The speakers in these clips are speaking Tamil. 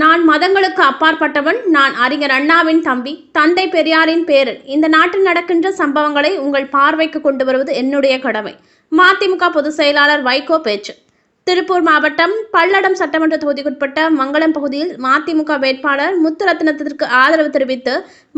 நான் மதங்களுக்கு அப்பாற்பட்டவன் நான் அறிஞர் அண்ணாவின் தம்பி தந்தை பெரியாரின் பேரன். இந்த நாட்டில் நடக்கின்ற சம்பவங்களை உங்கள் பார்வைக்கு கொண்டு வருவது என்னுடைய கடமை. மதிமுக பொதுச் செயலாளர் வைகோ பேச்சு. திருப்பூர் மாவட்டம் பல்லடம் சட்டமன்ற தொகுதிக்குட்பட்ட மங்களம் பகுதியில் மதிமுக வேட்பாளர் முத்துரத்னத்திற்கு ஆதரவு தெரிவித்து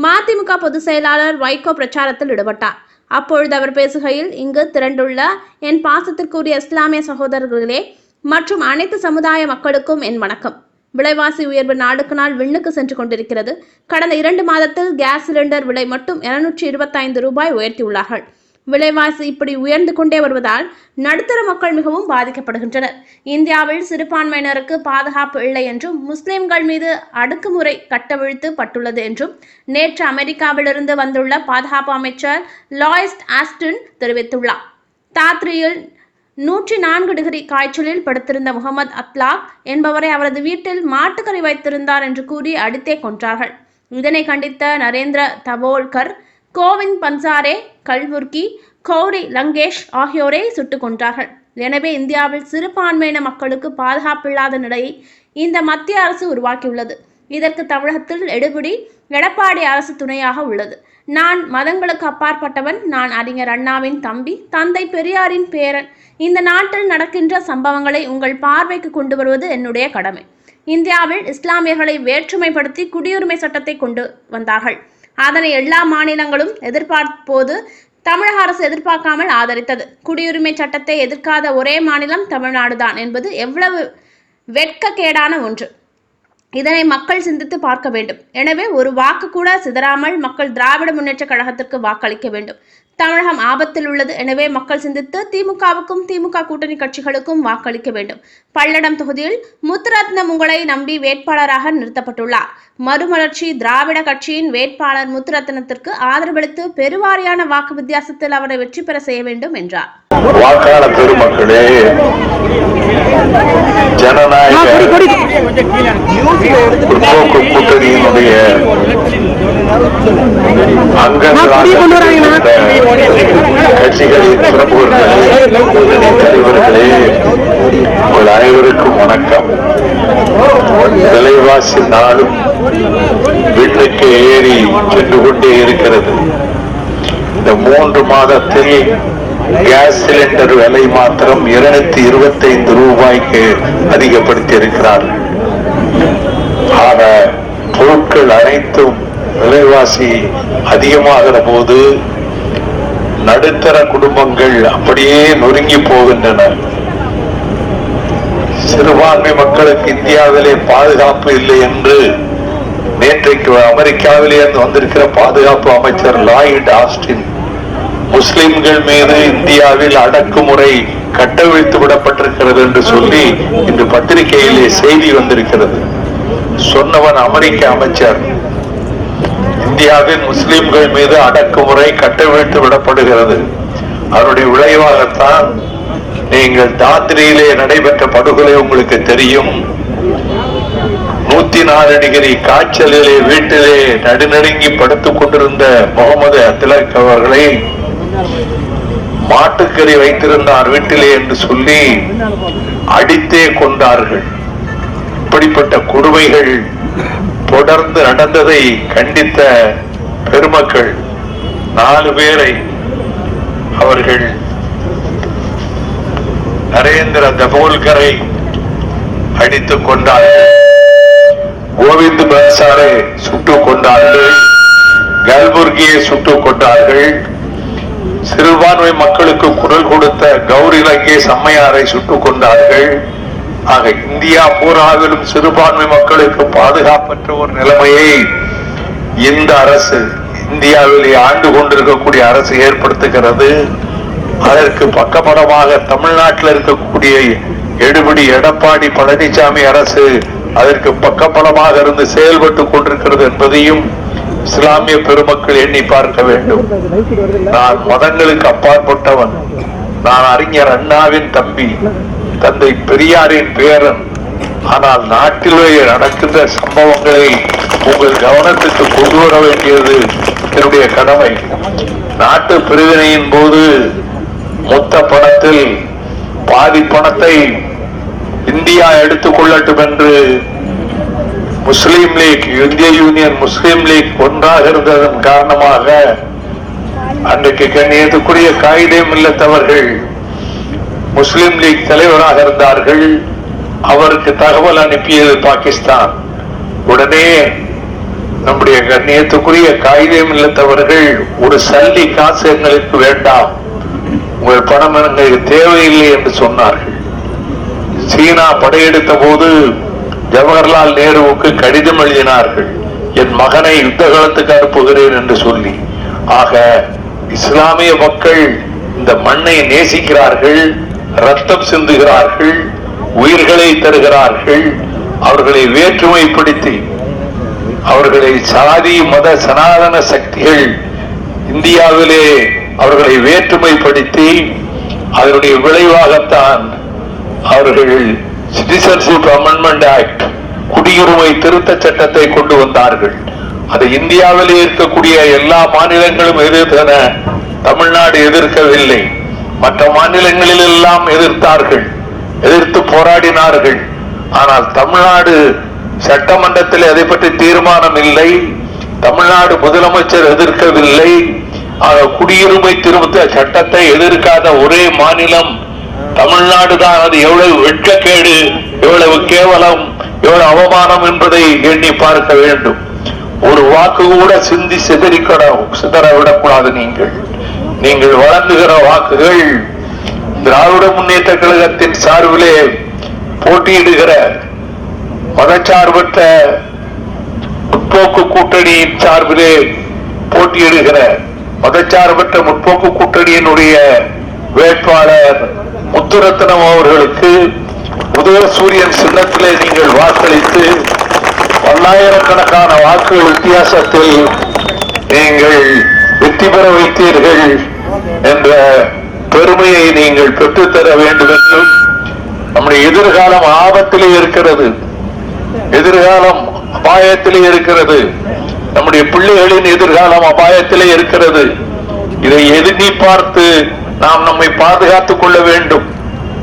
மதிமுக பொதுச் செயலாளர் வைகோ பிரச்சாரத்தில் ஈடுபட்டார். அப்பொழுது அவர் பேசுகையில் இங்கு திரண்டுள்ள என் பாசத்திற்குரிய இஸ்லாமிய சகோதரர்களே மற்றும் அனைத்து சமுதாய மக்களுக்கும் என் வணக்கம். விலைவாசி உயர்வு நாளுக்கு நாள் விண்ணுக்கு சென்று கொண்டிருக்கிறது. கடந்த இரண்டு மாதத்தில் கேஸ் சிலிண்டர் விலை மட்டும் இருநூற்றி இருபத்தைந்து ரூபாய் உயர்த்தியுள்ளார்கள். விலைவாசி இப்படி உயர்ந்து கொண்டே வருவதால் நடுத்தர மக்கள் மிகவும் பாதிக்கப்படுகின்றனர். இந்தியாவில் சிறுபான்மையினருக்கு பாதுகாப்பு இல்லை என்றும் முஸ்லிம்கள் மீது அடக்குமுறை கட்டவிழ்த்து பட்டுள்ளது என்றும் நேற்று அமெரிக்காவிலிருந்து வந்துள்ள பாதுகாப்பு அமைச்சர் லாய்ஸ்ட் ஆஸ்டின் தெரிவித்துள்ளார். தாத்ரியில் நூற்றி நான்கு டிகிரி காய்ச்சலில் படுத்திருந்த முகமது அத்லாக் என்பவரை அவரது வீட்டில் மாட்டுக்கறி வைத்திருந்தார் என்று கூறி அடித்தே கொன்றார்கள். இதனை கண்டித்த நரேந்திர தபோல்கர் கோவிந்த் பன்சாரே கல்புர்கி கௌரி லங்கேஷ் ஆகியோரை சுட்டுக் கொன்றார்கள். எனவே இந்தியாவில் சிறுபான்மையின மக்களுக்கு பாதுகாப்பில்லாத நிலையை இந்த மத்திய அரசு உருவாக்கியுள்ளது. இதற்கு தமிழகத்தில் எடுபிடி எடப்பாடி அரசு துணையாக உள்ளது. நான் மதங்களுக்கு அப்பாற்பட்டவன் நான் அறிஞர் அண்ணாவின் தம்பி தந்தை பெரியாரின் பேரன். இந்த நாட்டில் நடக்கின்ற சம்பவங்களை உங்கள் பார்வைக்கு கொண்டு வருவது என்னுடைய கடமை. இந்தியாவில் இஸ்லாமியர்களை வேற்றுமைப்படுத்தி குடியுரிமை சட்டத்தை கொண்டு வந்தார்கள். அதனை எல்லா மாநிலங்களும் எதிர்பார்ப்போது தமிழக அரசு எதிர்பார்க்காமல் ஆதரித்தது. குடியுரிமை சட்டத்தை எதிர்க்காத ஒரே மாநிலம் தமிழ்நாடுதான் என்பது எவ்வளவு வெட்கக்கேடான ஒன்று. இதனை மக்கள் சிந்தித்து பார்க்க வேண்டும். எனவே ஒரு வாக்கு கூட சிதறாமல் மக்கள் திராவிட முன்னேற்ற கழகத்திற்கு வாக்களிக்க வேண்டும். தமிழகம் ஆபத்தில் உள்ளது. எனவே மக்கள் சிந்தித்து திமுகவுக்கும் திமுக கூட்டணி கட்சிகளுக்கும் வாக்களிக்க வேண்டும். பல்லடம் தொகுதியில் முத்துரத்னம் உங்களை நம்பி வேட்பாளராக நிறுத்தப்பட்டுள்ளார். மறுமலர்ச்சி திராவிட கட்சியின் வேட்பாளர் முத்துரத்னத்திற்கு ஆதரவளித்து பெருவாரியான வாக்கு வித்தியாசத்தில் அவரை வெற்றி பெற செய்ய வேண்டும் என்றார். வாக்காளர் பெருமக்களே ஜனநாயக முற்போக்கு கூட்டணியினுடைய அங்கங்களாக கட்சிகளின் தலைவர்களே உங்கள் அனைவருக்கும் வணக்கம். விலைவாசி நாளும் வீட்டுக்கு ஏறி சென்று கொண்டே இருக்கிறது. இந்த மூன்று மாதத்தில் கேஸ் சிலிண்டர் விலை மாத்திரம் இருநூத்தி இருபத்தைந்து ரூபாய்க்கு அதிகப்படுத்தி இருக்கிறார் ஆக பொருட்கள் அனைத்தும் விலைவாசி அதிகமாகிற போது நடுத்தர குடும்பங்கள் அப்படியே நொறுங்கி போகின்றன. சிறுபான்மை மக்களுக்கு இந்தியாவிலே பாதுகாப்பு இல்லை என்று நேற்றைக்கு அமெரிக்காவிலே இருந்து வந்திருக்கிற பாதுகாப்பு அமைச்சர் லாயிட் ஆஸ்டின் முஸ்லிம்கள் மீது இந்தியாவில் அடக்குமுறை கட்டவிழ்த்து விடப்பட்டிருக்கிறது என்று சொல்லி இன்று பத்திரிகையிலே செய்தி வந்திருக்கிறது. சொன்னவன் அமெரிக்க அமைச்சர். இந்தியாவில் முஸ்லிம்கள் மீது அடக்குமுறை கட்டவிழ்த்து விடப்படுகிறது. அதனுடைய விளைவாகத்தான் நீங்கள் தாத்ரியிலே நடைபெற்ற படுகொலை உங்களுக்கு தெரியும். நூத்தி நாலு டிகிரி காய்ச்சலிலே வீட்டிலே நடுநடுங்கி படுத்துக் கொண்டிருந்த முகமது அத்திலக் அவர்களை மாட்டுக்கறி வைத்திருந்தார் வீட்டிலே என்று சொல்லி அடித்தே கொண்டார்கள். இப்படிப்பட்ட கொடுமைகள் தொடர்ந்து நடந்ததை கண்டித்த பெருமக்கள் நாலு பேரை அவர்கள் நரேந்திர தபோல்கரை அடித்துக் கொண்டார்கள். கோவிந்த் பன்சாரை சுட்டுக் கொண்டார்கள். கல்புர்கியை சுட்டுக் கொண்டார்கள். சிறுபான்மை மக்களுக்கு குரல் கொடுத்த கௌரி லங்கேஷ் அம்மையாரை சுட்டுக் கொண்டார்கள். ஆக இந்தியா பூராவிலும் சிறுபான்மை மக்களுக்கு பாதுகாப்பற்ற ஒரு நிலைமையை இந்த அரசு இந்தியாவிலே ஆண்டு கொண்டிருக்கக்கூடிய அரசு ஏற்படுத்துகிறது. அதற்கு பக்கபலமாக தமிழ்நாட்டில் இருக்கக்கூடிய எடுபடி எடப்பாடி பழனிசாமி அரசு அதற்கு பக்கபலமாக இருந்து செயல்பட்டு கொண்டிருக்கிறது என்பதையும் இஸ்லாமிய பெருமக்கள் எண்ணி பார்க்க வேண்டும். நான் மதங்களுக்கு அப்பாற்பட்டவன். நான் அறிஞர் அண்ணாவின் தம்பி தந்தை பெரியாரின் பேரன். ஆனால் நாட்டிலே நடக்கின்ற சம்பவங்களை உங்கள் கவனத்துக்கு கொண்டு வர வேண்டியது என்னுடைய கடமை. நாட்டு பிரிவினையின் போது மொத்த பணத்தில் பாதி பணத்தை இந்தியா எடுத்துக் கொள்ளட்டும் என்று முஸ்லீம் லீக் இந்திய யூனியன் முஸ்லீம் லீக் ஒன்றாக இருந்ததன் காரணமாக அன்றைக்கு கண்ணியத்துக்குரிய காயிதே மில்லத்தவர்கள் முஸ்லீம் லீக் தலைவராக இருந்தார்கள். அவருக்கு தகவல் அனுப்பியது பாகிஸ்தான். உடனே நம்முடைய கண்ணியத்துக்குரிய காயிதே மில்லத்தவர்கள் ஒரு சல்லி காசு எங்களுக்கு வேண்டாம். உங்கள் பணம் எங்களுக்கு தேவையில்லை என்று சொன்னார்கள். சீனா படையெடுத்த போது ஜவஹர்லால் நேருவுக்கு கடிதம் எழுதினார்கள் என் மகனை யுத்த காலத்துக்கு அனுப்புகிறேன் என்று சொல்லி. ஆக இஸ்லாமிய மக்கள் இந்த மண்ணை நேசிக்கிறார்கள் ரத்தம் சிந்துகிறார்கள் உயிர்களை தருகிறார்கள் அவர்களை வேற்றுமைப்படுத்தி அவர்களை சாதி மத சனாதன சக்திகள் இந்தியாவிலே அவர்களை வேற்றுமைப்படுத்தி அதனுடைய விளைவாகத்தான் அவர்கள் சிட்டிசன்ஷிப் அமெண்ட்மெண்ட் ஆக்ட் குடியுரிமை திருத்த சட்டத்தை கொண்டு வந்தார்கள். அது இந்தியாவிலே இருக்கக்கூடிய எல்லா மாநிலங்களும் எதிர்த்தன. தமிழ்நாடு எதிர்க்கவில்லை. மற்ற மாநிலங்களில் எல்லாம் எதிர்த்தார்கள். எதிர்த்து போராடினார்கள். ஆனால் தமிழ்நாடு சட்டமன்றத்தில் அதை பற்றி தீர்மானம் இல்லை. தமிழ்நாடு முதலமைச்சர் எதிர்க்கவில்லை. குடியுரிமை திருத்த சட்டத்தை எதிர்க்காத ஒரே மாநிலம் தமிழ்நாடு தான் அது எவ்வளவு வெட்கக்கேடு எவ்வளவு கேவலம் எவ்வளவு அவமானம் என்பதை எண்ணி பார்க்க வேண்டும். ஒரு வாக்கு கூட சிந்தி சிதறிக்கட சிதற விடக்கூடாது நீங்கள். நீங்கள் வழங்குகிற வாக்குகள் திராவிட முன்னேற்ற கழகத்தின் சார்பிலே போட்டியிடுகிற மதச்சார்பற்ற முற்போக்கு கூட்டணியின் சார்பிலே போட்டியிடுகிற மதச்சார்பற்ற முற்போக்கு கூட்டணியினுடைய வேட்பாளர் முத்துரத்னம் அவர்களுக்கு உதயசூரியன் சின்னத்திலே நீங்கள் வாக்களித்து பல்லாயிரக்கணக்கான வாக்குகள் வித்தியாசத்தில் நீங்கள் வெற்றி பெற வைத்தீர்கள் என்ற பெருமையை நீங்கள் பெற்றுத்தர வேண்டும் என்றும் நம்முடைய எதிர்காலம் ஆபத்திலே இருக்கிறது. எதிர்காலம் அபாயத்திலே இருக்கிறது. நம்முடைய பிள்ளைகளின் எதிர்காலம் அபாயத்திலே இருக்கிறது. இதை எதிர்நீ பார்த்து நாம் நம்மை பாதுகாத்துக் கொள்ள வேண்டும்.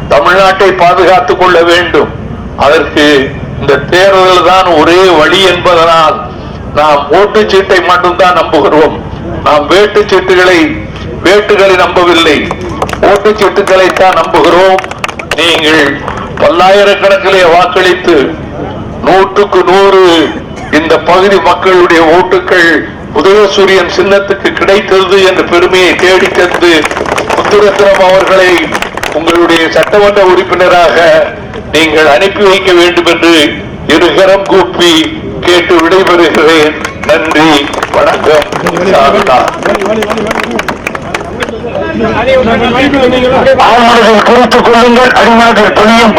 தமிழ்நாட்டை பாதுகாத்துக் கொள்ள வேண்டும். அதற்கு இந்த தேர்தல் தான் ஒரே வழி என்பதனால் நாம் ஓட்டுச்சீட்டை மட்டும்தான் நம்புகிறோம். நாம் வேட்டு சீட்டுகளை வேட்டுகளை நம்பவில்லை. ஓட்டுச் சீட்டுகளை தான் நம்புகிறோம். நீங்கள் பல்லாயிரக்கணக்கிலே வாக்களித்து நூற்றுக்கு நூறு இந்த பகுதி மக்களுடைய ஓட்டுக்கள் உதயசூரியன் சின்னத்துக்கு கிடைத்தது என்ற பெருமையை தேடி தந்து முத்துரத்னம் அவர்களை உங்களுடைய சட்டமன்ற உறுப்பினராக நீங்கள் அனுப்பி வைக்க வேண்டும் என்று இருகரம் கூப்பி கேட்டு விடைபெறுகிறேன். நன்றி வணக்கம். குறித்துக் கொள்ளுங்கள். அடிமார்கள் துணியும்